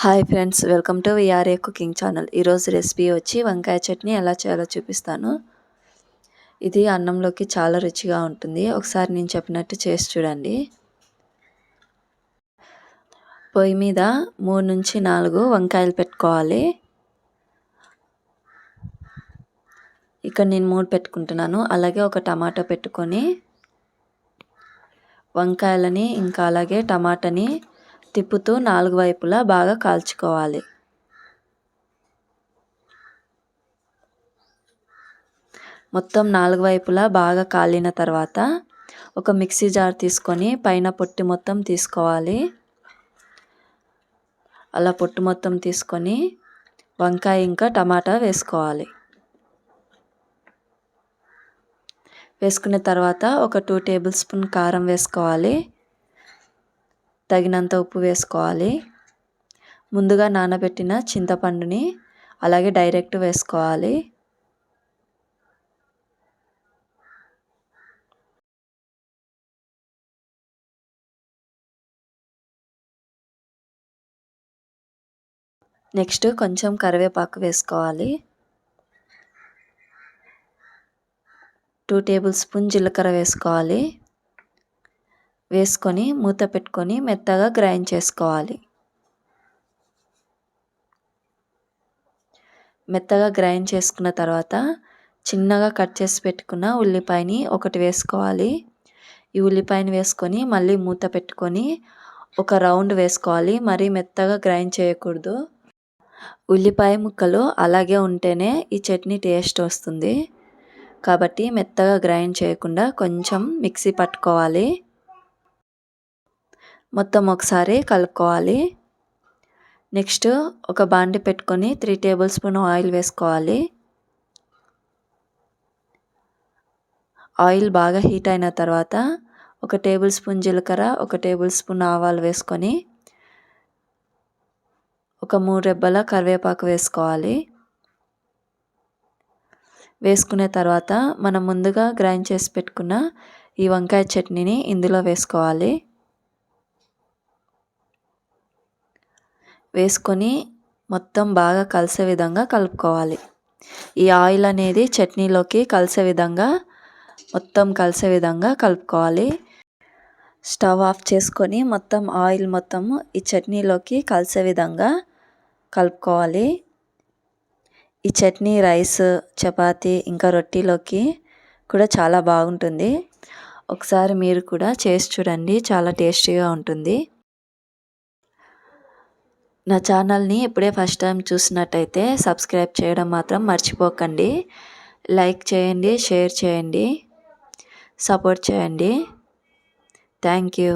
Hi friends welcome to V R A cooking channel. ఈరోజు recipe వచ్చి వంకాయ చట్నీ ఎలా చేయాలో చూపిస్తాను. ఇది అన్నంలోకి చాలా రుచిగా ఉంటుంది. ఒకసారి నేను చెప్పినట్టు చేసి చూడండి. పొయ్యి మీద మూడు నుంచి నాలుగు వంకాయలు పెట్టుకోవాలి. ఇక్కడ నేను మూడు పెట్టుకుంటున్నాను. అలాగే ఒక టమాటా పెట్టుకొని వంకాయలని ఇంకా అలాగే టమాటాని తిప్పుతూ నాలుగు వైపులా బాగా కాల్చుకోవాలి. మొత్తం నాలుగు వైపులా బాగా కాలిన తర్వాత ఒక మిక్సీ జార్ తీసుకొని పైన పొట్టు మొత్తం తీసుకోవాలి. అలా పొట్టు మొత్తం తీసుకొని వంకాయ ఇంకా టమాటా వేసుకోవాలి. వేసుకున్న తర్వాత ఒక టూ టేబుల్ స్పూన్ కారం వేసుకోవాలి. తగినంత ఉప్పు వేసుకోవాలి. ముందుగా నానబెట్టిన చింతపండుని అలాగే డైరెక్ట్ వేసుకోవాలి. నెక్స్ట్ కొంచెం కరివేపాకు వేసుకోవాలి. టూ టేబుల్ స్పూన్ జీలకర్ర వేసుకోవాలి. వేసుకొని మూత పెట్టుకొని మెత్తగా గ్రైండ్ చేసుకోవాలి. మెత్తగా గ్రైండ్ చేసుకున్న తర్వాత చిన్నగా కట్ చేసి పెట్టుకున్న ఉల్లిపాయని ఒకటి వేసుకోవాలి. ఈ ఉల్లిపాయని వేసుకొని మళ్ళీ మూత పెట్టుకొని ఒక రౌండ్ వేసుకోవాలి. మరీ మెత్తగా గ్రైండ్ చేయకూడదు. ఉల్లిపాయ ముక్కలు అలాగే ఉంటేనే ఈ చట్నీ టేస్ట్ వస్తుంది. కాబట్టి మెత్తగా గ్రైండ్ చేయకుండా కొంచెం మిక్సీ పట్టుకోవాలి. మొత్తం ఒకసారి కలుపుకోవాలి. నెక్స్ట్ ఒక బాండి పెట్టుకొని త్రీ టేబుల్ స్పూన్ ఆయిల్ వేసుకోవాలి. ఆయిల్ బాగా హీట్ అయిన తర్వాత ఒక టేబుల్ స్పూన్ జీలకర్ర ఒక టేబుల్ స్పూన్ ఆవాలు వేసుకొని ఒక మూడు రెబ్బల కరివేపాకు వేసుకోవాలి. వేసుకునే తర్వాత మనం ముందుగా గ్రైండ్ చేసి పెట్టుకున్న ఈ వంకాయ చట్నీని ఇందులో వేసుకోవాలి. వేసుకొని మొత్తం బాగా కలిసే విధంగా కలుపుకోవాలి. ఈ ఆయిల్ అనేది చట్నీలోకి కలిసే విధంగా మొత్తం కలిసే విధంగా కలుపుకోవాలి. స్టవ్ ఆఫ్ చేసుకొని మొత్తం ఆయిల్ మొత్తం ఈ చట్నీలోకి కలిసే విధంగా కలుపుకోవాలి. ఈ చట్నీ రైస్ చపాతీ ఇంకా రొట్టెలోకి కూడా చాలా బాగుంటుంది. ఒకసారి మీరు కూడా చేసి చూడండి చాలా టేస్టీగా ఉంటుంది. నా ఛానల్ని ఇప్పుడే ఫస్ట్ టైం చూసినట్టయితే సబ్స్క్రైబ్ చేయడం మాత్రం మర్చిపోకండి. లైక్ చేయండి షేర్ చేయండి సపోర్ట్ చేయండి. Thank you.